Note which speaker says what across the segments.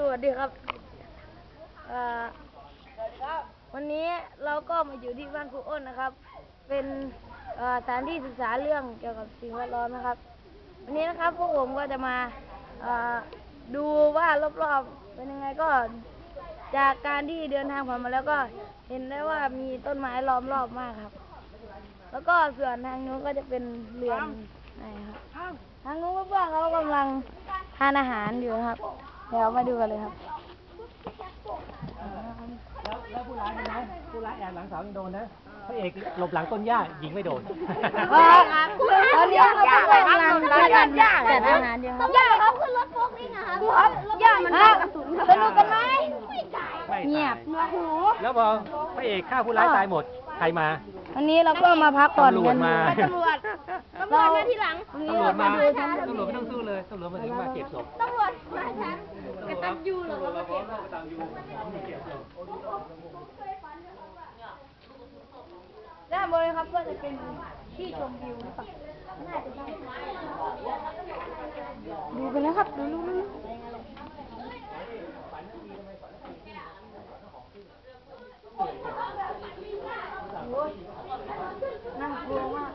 Speaker 1: สวัสดีครับวันนี้เราก็มาอยู่ที่บ้านครูอ้นนะครับ เป็นสถานที่ศึกษาเรื่องเกี่ยวกับสิ่งแวดล้อมนะครับ วันนี้นะครับพวกผมก็จะมาดูว่ารอบๆเป็นยังไงก็จากการที่เดินทางผ่านมาแล้วก็เห็นได้ว่ามีต้นไม้ล้อมรอบมากครับ แล้วก็ส่วนทางนู้นก็จะเป็นเรือนนะครับ ทางนู้นเพื่อนๆเขากำลังทานอาหารอยู่ครับ เดี๋ยวมาดูกันเลยครับ
Speaker 2: แล้วแล้วผู้ร้ายเห็นไหมผู้ร้ายแอบหลังเสายังโดนนะพระเอกหลบหลังต้นหญ้ายิงไม่โดน
Speaker 1: ครับตอนนี้เราก็กำลังช่วยกันจัดอาหารอยู่ครับ
Speaker 3: ย่าครับขึ้นรถโฟกนี่นะครับครับย่ามัน
Speaker 1: ครับ
Speaker 3: กระสุน
Speaker 1: สนุกกันไหม
Speaker 3: ไม่ได้
Speaker 2: ไม่
Speaker 1: เงียบ
Speaker 2: ตายแล้วพอพระเอกฆ่าผู้ร้ายตายหมด ใครมา
Speaker 1: วันนี้เราก็มาพักผ่อน
Speaker 2: ตำร
Speaker 1: กั
Speaker 2: วนจมา
Speaker 3: ตำรวจตำรวจมาทีหลัง
Speaker 1: วันนี้
Speaker 2: ตำรว
Speaker 1: เรา
Speaker 2: จ
Speaker 1: มา
Speaker 2: มา
Speaker 1: ดูชั้น
Speaker 2: ตำรวจไม่ต้องสู้เลยตำรวจมาถึงมาเก็บศพ
Speaker 3: ตำรวจมาฉันกระตันยูเหรอเรามาเก็บ
Speaker 1: ด้านบนนะครับก็จะเป็นที่ชมวิวนะครับน่าจะใช่ดูกันนะครับดูดูดูโอ้ยน่ากลัวมาก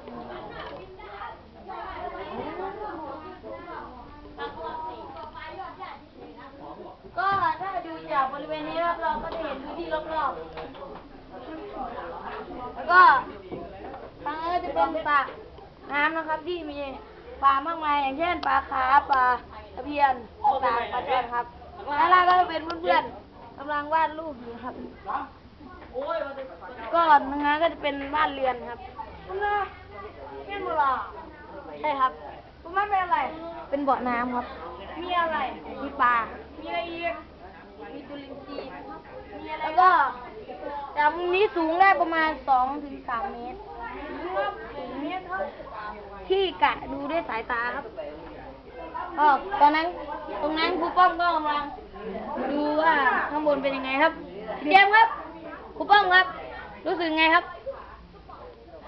Speaker 1: ก็ถ้าดูจาก บริเวณนี้รอบๆก็จะเห็นพื้นที่รอบๆ แล้วก็ทางนี้นจะเป็นสระน้ำนะครับที่มีปลามากมายอย่างเช่นปลาคาร์ฟปลาตะเพียนต่างๆปลาจอนครับด้านล่างก็จะเป็นเพื่อนๆกำลังวาดรูปอยู่ครับก็ทางนั้นก็จะเป็นบ้านเรือนครับเงี้ยมือใช่ครับตรงนั้นเป็นอะไร เป็นบ่อน้ำครับ มีอะไร มีปลา มีอะไรอีก มีจุลินทรีย์แล้วก็จากมุมนี้สูงได้ประมาณสองถึงสามเมตร ที่กะดูด้วยสายตาครับก็ตอนนั้นตรงนั้นครูป้อมก็กำลังดูว่าข้างบนเป็นยังไงครับเยี่ยมครับครูป้อมครับ รู้สึกไงครับ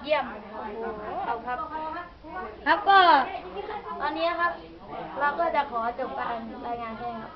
Speaker 1: เยี่ยมโอ้โหครับ ครับก็ ตอนนี้ครับ เราก็จะขอจบการรายงานแค่นี้ครับ